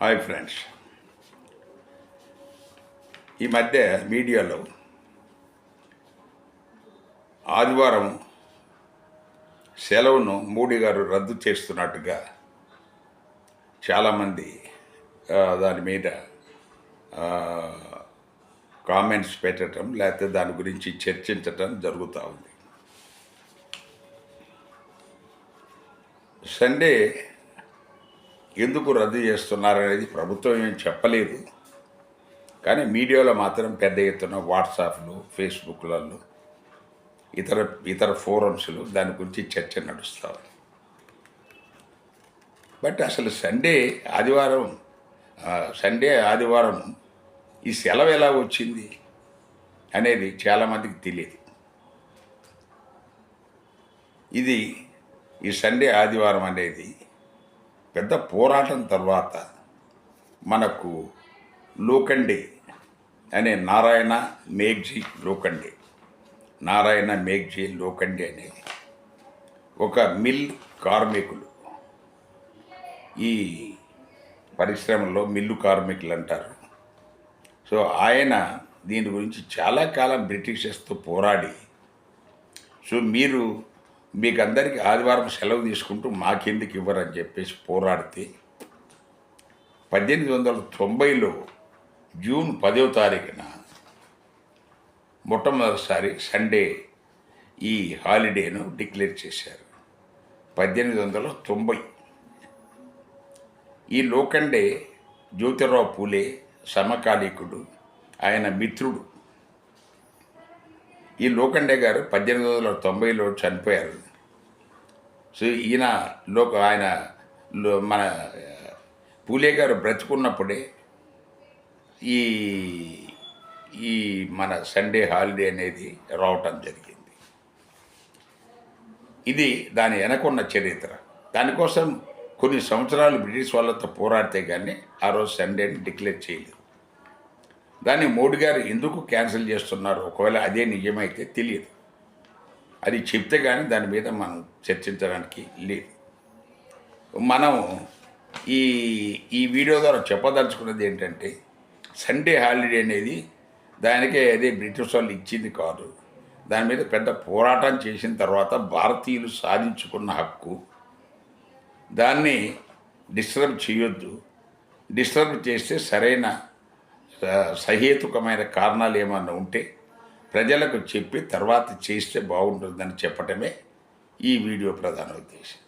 Hi friends. ఈ మధ్య మీడియాలో ఆదివారం సెలవును మోడీ గారు రద్దు చేస్తున్నట్టుగా చాలామంది దాని మీద కామెంట్స్ పెట్టడం లేకపోతే దాని గురించి చర్చించటం జరుగుతూ ఉంది. సండే ఎందుకు రద్దు చేస్తున్నారనేది ప్రభుత్వం ఏం చెప్పలేదు. కానీ మీడియాలో మాత్రం పెద్ద ఎత్తున వాట్సాప్లు ఫేస్బుక్లలో ఇతర ఇతర ఫోరమ్స్లు దాని గురించి చర్చ నడుస్తూ ఉంది. బట్ అసలు సండే ఆదివారం సండే ఆదివారం ఈ సెలవు ఎలా వచ్చింది అనేది చాలామందికి తెలియదు. ఇది ఈ సండే ఆదివారం అనేది పెద్ద పోరాటం తర్వాత మనకు లోకండి అనే నారాయణ మేఘ్జీ లోకండి. నారాయణ మేఘ్జీ లోకండి అనే ఒక మిల్ కార్మికులు. ఈ పరిశ్రమలో మిల్లు కార్మికులు అంటారు సో ఆయన దీని గురించి చాలా కాలం బ్రిటిషర్స్తో పోరాడి సో మీరు మీకు అందరికీ ఆదివారం సెలవు తీసుకుంటూ మాకెందుకు ఇవ్వరని చెప్పేసి పోరాడితే పద్దెనిమిది వందల తొంభైలో జూన్ పదో తారీఖున మొట్టమొదటిసారి సండే ఈ హాలిడేను డిక్లేర్ చేశారు. పద్దెనిమిది వందల తొంభై. ఈ లోకండే జ్యోతిరావు పూలే సమకాలీకుడు ఆయన మిత్రుడు. ఈ లోకండే గారు పద్దెనిమిది వందల తొంభైలో చనిపోయారు. సో ఈయన లోక ఆయన లో- మన పూలే గారు బ్రతుకున్నప్పుడే ఈ ఈ మన సండే హాలిడే అనేది రావటం జరిగింది. ఇది దాని వెనకున్న చరిత్ర. దానికోసం కొన్ని సంవత్సరాలు బ్రిటిష్ వాళ్ళతో పోరాడితే కానీ ఆ రోజు సండేని డిక్లేర్ చేయలేదు. దాన్ని మోడీ గారు ఎందుకు క్యాన్సిల్ చేస్తున్నారు ఒకవేళ అదే నిజమైతే తెలియదు. అది చెప్తే కానీ దాని మీద మనం చర్చించడానికి లేదు. మనం ఈ ఈ వీడియో ద్వారా చెప్పదలుచుకున్నది ఏంటంటే సండే హాలిడే అనేది దానికే అదే బ్రిటిష్ వాళ్ళు ఇచ్చింది కాదు. దాని మీద పెద్ద పోరాటం చేసిన తర్వాత భారతీయులు సాధించుకున్న హక్కు దాన్ని డిస్టర్బ్ చేయొద్దు. డిస్టర్బ్ చేస్తే సరైన సహేతుకమైన కారణాలు ఏమన్నా ఉంటే ప్రజలకు చెప్పి తర్వాత చేస్తే బాగుంటుందని చెప్పటమే ఈ వీడియో ప్రధాన ఉద్దేశం.